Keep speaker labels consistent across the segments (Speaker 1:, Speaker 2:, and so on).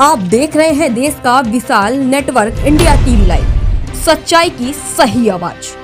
Speaker 1: आप देख रहे हैं देश का विशाल नेटवर्क इंडिया टीवी लाइव सच्चाई की सही आवाज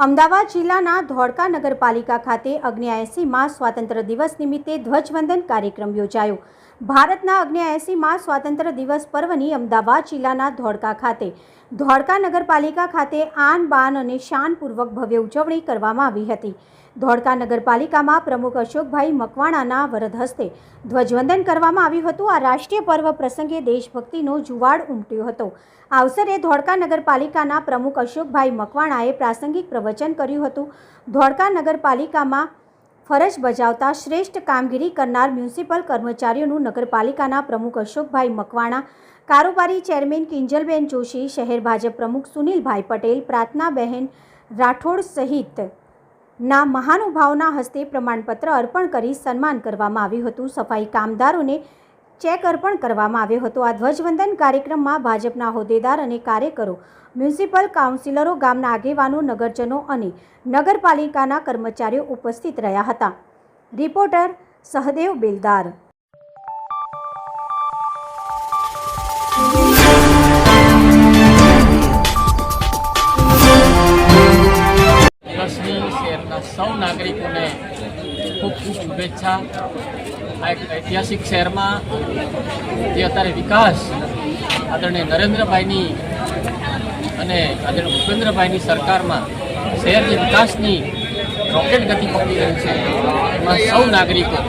Speaker 2: અમદાવાદ જિલ્લાના ધોળકા નગરપાલિકા ખાતે અગ્નિયાએસીમાં સ્વાતંત્ર્ય દિવસ નિમિત્તે ધ્વજવંદન કાર્યક્રમ યોજાયો ભારતના અગ્નિયાએસીમાં સ્વાતંત્ર્ય દિવસ પર્વની અમદાવાદ જિલ્લાના ધોળકા ખાતે. ધોળકા નગરપાલિકા ખાતે આન, બાન અને શાનપૂર્વક ભવ્ય ઉજવણી કરવામાં આવી હતી. ધોળકા નગરપાલિકામાં પ્રમુખ અશોકભાઈ મકવાણાના વરદ હસ્તે ધ્વજવંદન કરવામાં આવ્યું હતું. આ રાષ્ટ્રીય પર્વ પ્રસંગે દેશભક્તિનો જુવાળ ઉમટ્યો હતો. આ અવસરે ધોળકા નગરપાલિકાના પ્રમુખ અશોકભાઈ મકવાણાએ પ્રાસંગિક પ્રવચન કર્યું હતું. ધોળકા નગરપાલિકામાં ફરજ બજાવતા શ્રેષ્ઠ કામગીરી કરનાર મ્યુનિસિપલ કર્મચારીઓનું નગરપાલિકાના પ્રમુખ અશોકભાઈ મકવાણા, કારોબારી ચેરમેન કિંજલબેન જોશી, શહેર ભાજપ પ્રમુખ સુનિલભાઈ પટેલ પ્રાર્થનાબહેન રાઠોડ સહિત ના મહાનુભાવના હસ્તે પ્રમાણપત્ર અર્પણ કરી સન્માન કરવામાં આવ્યું હતું. સફાઈ કામદારોને ચેક અર્પણ કરવામાં આવ્યો હતો. આ ધ્વજવંદન કાર્યક્રમમાં ભાજપના હોદ્દેદાર અને કાર્યકરો, મ્યુનિસિપલ કાઉન્સિલરો, ગામના આગેવાનો, નગરજનો અને નગરપાલિકાના કર્મચારીઓ ઉપસ્થિત રહ્યા હતા. રિપોર્ટર સહદેવ બેલદાર.
Speaker 3: સૌ નાગરિકોને ખૂબ ખૂબ શુભેચ્છા. ઐતિહાસિક શહેરમાં જે અત્યારે વિકાસ આદરણીય નરેન્દ્રભાઈની અને આદરણીય ભૂપેન્દ્રભાઈની સરકારમાં શહેર જે વિકાસની રોકેટ ગતિ પકડી રહ્યું છે, એમાં સૌ નાગરિકો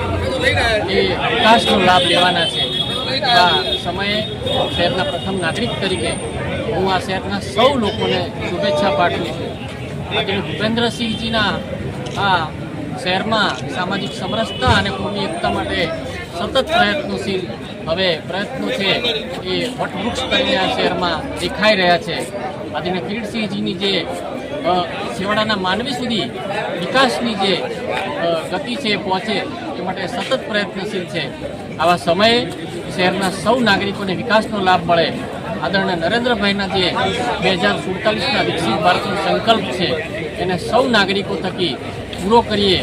Speaker 3: એ વિકાસનો લાભ લેવાના છે. આ સમયે શહેરના પ્રથમ નાગરિક તરીકે હું આ શહેરના સૌ લોકોને શુભેચ્છા પાઠવું છું. આદરણીય ભૂપેન્દ્રસિંહજીના આ શહેરમાં સામાજિક સમરસતા અને કોમી એકતા માટે સતત પ્રયત્નશીલ હવે પ્રયત્નો છે એ વટવૃક્ષ તરીકે આ શહેરમાં દેખાઈ રહ્યા છે. આજે કિરીટસિંહજીની જે છેવાડાના માનવી સુધી વિકાસની જે ગતિ છે પહોંચે એ માટે સતત પ્રયત્નશીલ છે. આવા સમયે શહેરના સૌ નાગરિકોને વિકાસનો લાભ મળે. આદરણીય નરેન્દ્રભાઈના જે બે હજાર સુડતાલીસના વિકસિત ભારતનો સંકલ્પ છે, એને સૌ નાગરિકો થકી પૂરો કરીએ.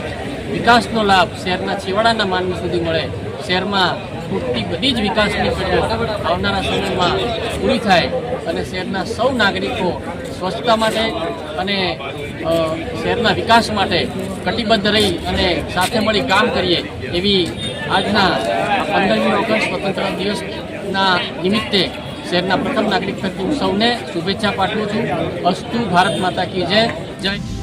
Speaker 3: વિકાસનો લાભ શહેરના છેવાડાના માનવ સુધી મળે. શહેરમાં પૂરતી બધી જ વિકાસની આવનારા સમયમાં પૂરી થાય અને શહેરના સૌ નાગરિકો સ્વચ્છતા માટે અને શહેરના વિકાસ માટે કટિબદ્ધ રહી અને સાથે મળી કામ કરીએ એવી આજના પંદરમી ઓગસ્ટ સ્વતંત્ર દિવસના નિમિત્તે શહેરના પ્રથમ નાગરિક તરીકે હું સૌને શુભેચ્છા પાઠવું છું. અસ્તુ ભારત માતા કી જય. જય.